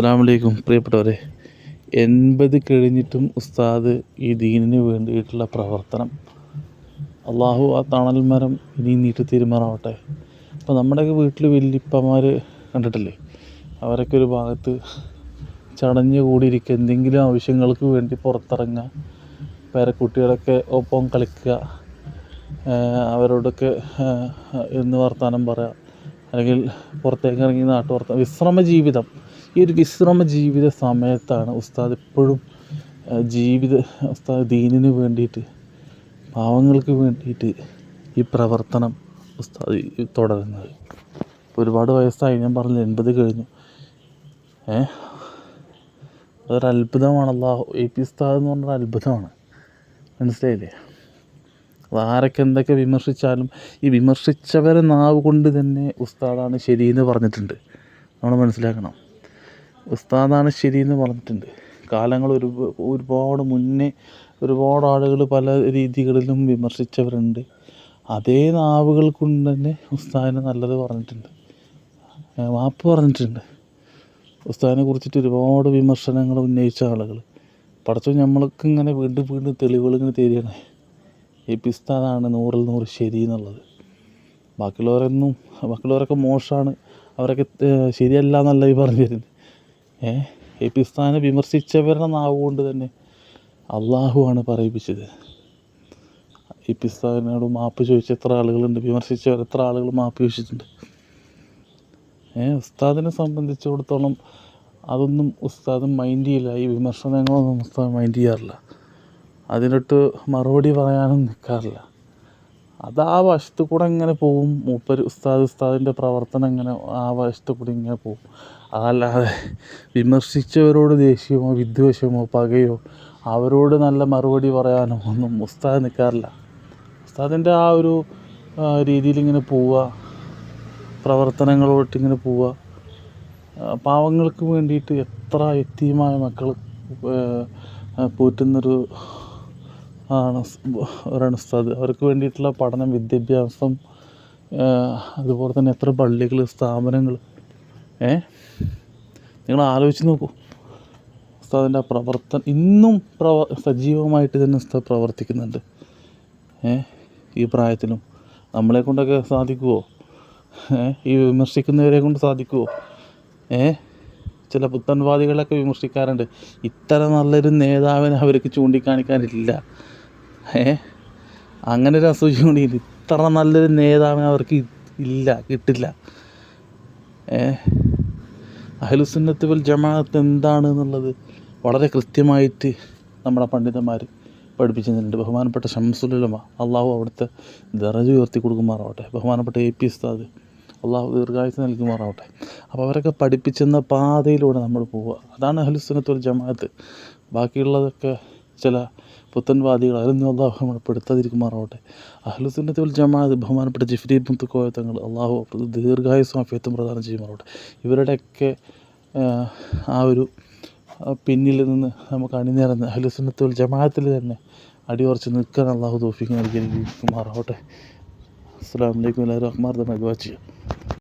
അസ്സാം വലൈക്കും പ്രിയപ്പെട്ടവരെ. എൺപത് കഴിഞ്ഞിട്ടും ഉസ്താദ് ഈ ദീനിന് വേണ്ടിയിട്ടുള്ള പ്രവർത്തനം. അള്ളാഹു ആ തണൽ മരം ഇനി നീട്ടി തീരുമാനമാവട്ടെ. അപ്പോൾ നമ്മുടെയൊക്കെ വീട്ടിൽ വല്യപ്പന്മാർ കണ്ടിട്ടില്ലേ? അവരൊക്കെ ഒരു ഭാഗത്ത് ചടഞ്ഞ് കൂടിയിരിക്കുക. എന്തെങ്കിലും ആവശ്യങ്ങൾക്ക് വേണ്ടി പുറത്തിറങ്ങുക. പേരക്കുട്ടികളൊക്കെ ഒപ്പം കളിക്കുക. അവരോടൊക്കെ എന്ന് വർത്തമാനം പറയുക അല്ലെങ്കിൽ പുറത്തേക്ക് ഇറങ്ങി നാട്ടു വർത്തമാനം വിശ്രമ ജീവിതം ഈ ഒരു വിശ്രമ ജീവിത സമയത്താണ് ഉസ്താദ് എപ്പോഴും ജീവിത ഉസ്താദ് ദീനിന് വേണ്ടിയിട്ട് പാവങ്ങൾക്ക് വേണ്ടിയിട്ട് ഈ പ്രവർത്തനം ഉസ്താദ് തുടരുന്നത്. ഒരുപാട് വയസ്സായി ഞാൻ പറഞ്ഞു എൺപത് കഴിഞ്ഞു. ഏ? അതൊരത്ഭുതമാണല്ലോ എ പി ഉസ്താദ് എന്ന് പറഞ്ഞൊരു അത്ഭുതമാണ്. മനസ്സിലായില്ലേ? ആരൊക്കെ എന്തൊക്കെ വിമർശിച്ചാലും ഈ വിമർശിച്ചവരെ നാവ് കൊണ്ട് തന്നെ ഉസ്താദാണ് ശരിയെന്ന് പറഞ്ഞിട്ടുണ്ട്. നമ്മൾ മനസ്സിലാക്കണം. ഉസ്താദാണ് ശരിയെന്ന് പറഞ്ഞിട്ടുണ്ട്. കാലങ്ങൾ ഒരു ഒരുപാട് മുന്നേ ഒരുപാട് ആളുകൾ പല രീതികളിലും വിമർശിച്ചവരുണ്ട്. അതേ നാവുകൾ കൊണ്ട് തന്നെ ഉസ്താദിനെ നല്ലത് പറഞ്ഞിട്ടുണ്ട്. മാപ്പ് പറഞ്ഞിട്ടുണ്ട്. ഉസ്താദിനെ കുറിച്ചിട്ട് ഒരുപാട് വിമർശനങ്ങൾ ഉന്നയിച്ച ആളുകൾ. പഠിച്ചു നമ്മൾക്ക് ഇങ്ങനെ വീണ്ടും വീണ്ടും തെളിവുകൾ ഇങ്ങനെ തരികയാണ്. ഈ പിസ്താദാണ് നൂറിൽ നൂറ് ശരി എന്നുള്ളത്. ബാക്കിയുള്ളവരൊന്നും ബാക്കിയുള്ളവരൊക്കെ മോശമാണ്. അവരൊക്കെ ശരിയല്ല എന്നല്ല ഈ പറഞ്ഞു തരുന്നത് പിസ്താനെ വിമർശിച്ചവരുടെ നാവ് കൊണ്ട് തന്നെ അള്ളാഹുവാണ് പറയിപ്പിച്ചത്. പിസ്താവിനോട് മാപ്പ് ചോദിച്ച എത്ര ആളുകളുണ്ട്? വിമർശിച്ചവർ എത്ര ആളുകൾ മാപ്പ് ചോദിച്ചിട്ടുണ്ട്? ഏ? ഉസ്താദിനെ സംബന്ധിച്ചിടത്തോളം അതൊന്നും ഉസ്താദ് മൈൻഡ് ചെയ്യില്ല. ഈ വിമർശനങ്ങളൊന്നും ഉസ്താദ് മൈൻഡ് ചെയ്യാറില്ല. അതിനൊട്ട് മറുപടി പറയാനും നിൽക്കാറില്ല അത് ആ വശത്ത് കൂടെ ഇങ്ങനെ പോവും? മൂപ്പര് ഉസ്താദ് ഉസ്താദിന്റെ പ്രവർത്തനം ഇങ്ങനെ ആ വശത്ത് കൂടി ഇങ്ങനെ പോവും? അതല്ലാതെ വിമർശിച്ചവരോട് ദേഷ്യമോ വിദ്വേഷമോ പകയോ അവരോട് നല്ല മറുപടി പറയാനോ ഒന്നും ഉസ്താദ് നിൽക്കാറില്ല ഉസ്താദിന്റെ ആ ഒരു രീതിയിൽ ഇങ്ങനെ പോവുക പ്രവർത്തനങ്ങളോട്ട് ഇങ്ങനെ പോവുക പാവങ്ങൾക്ക് വേണ്ടിയിട്ട് എത്ര എത്തിയുമായ മക്കൾ പോറ്റുന്നൊരു ആണ് അവരാണ് ഉസ്താദ്. അവർക്ക് വേണ്ടിയിട്ടുള്ള പഠനം വിദ്യാഭ്യാസം അതുപോലെ തന്നെ എത്ര പള്ളികൾ സ്ഥാപനങ്ങൾ. ഏ? നിങ്ങൾ ആലോചിച്ച് നോക്കൂ. ഉസ്താദിന്റെ ആ പ്രവർത്തനം ഇന്നും പ്രവ സജീവമായിട്ട് തന്നെ ഉസ്താദ് പ്രവർത്തിക്കുന്നുണ്ട്. ഏ? ഈ പ്രായത്തിലും. നമ്മളെ കൊണ്ടൊക്കെ സാധിക്കുമോ ഏ? ഈ വിമർശിക്കുന്നവരെ കൊണ്ട് സാധിക്കുമോ ഏ? ചില പുത്തൻവാദികളൊക്കെ വിമർശിക്കാറുണ്ട്. ഇത്ര നല്ലൊരു നേതാവിനെ അവർക്ക് ചൂണ്ടിക്കാണിക്കാനില്ല. അങ്ങനെ ഒരു അസൂയ കൂടി ഇത്ര നല്ലൊരു നേതാവിനെ അവർക്ക് ഇല്ല കിട്ടില്ല. അഹ്ലുസുന്നത്ത് വൽ ജമാഅത്ത് എന്താണ് എന്നുള്ളത് വളരെ കൃത്യമായിട്ട് നമ്മുടെ പണ്ഡിതന്മാർ പഠിപ്പിച്ചു തന്നിട്ടുണ്ട് ബഹുമാനപ്പെട്ട ഷംസുലുലമ അള്ളാഹു അവിടുത്തെ ദറജ ഉയർത്തി കൊടുക്കുമാറാവട്ടെ. ബഹുമാനപ്പെട്ട എ പി ഉസ്താദ് അള്ളാഹു ദീർഘായുസ് നൽകുമാറാവട്ടെ. അപ്പോൾ അവരൊക്കെ പഠിപ്പിച്ചെന്ന പാതയിലൂടെ നമ്മൾ പോവുക. അതാണ് അഹ്ലുസുന്നത്ത് വൽ ജമാഅത്ത്. ബാക്കിയുള്ളതൊക്കെ ചില പുത്തൻവാദികൾ അതിലൊന്നും അള്ളാഹു ബഹുമാനപ്പെടുത്താതിരിക്കുമാറാവട്ടെ പെടുത്താതിരിക്കുമാറാവട്ടെ. അഹ്ലുസുന്നത്ത് വൽ ജമാഅത്ത് ബഹുമാനപ്പെട്ട ജിഫ്രി മുത്തുക്കോയ തങ്ങൾ അള്ളാഹു ദീർഘായുസ്സും അഫ്യത്തും പ്രദാനം ചെയ്യുമാറാവട്ടെ. ഇവരുടെയൊക്കെ ആ, ഒരു പിന്നിൽ നിന്ന് നമുക്ക് അണിനിരന്ന് അഹ്ലുസുന്നത്തിൽ വൽ ജമാഅത്തിൽ തന്നെ അടിയുറച്ച് നിൽക്കാൻ അള്ളാഹു തോഫിക്ക് നൽകിയിരിക്കുമാറാവട്ടെ. അസ്സാം വലൈക്കും എല്ലാവരും അഹ്മാർ തന്നെ ദുവാ ചെയ്യുക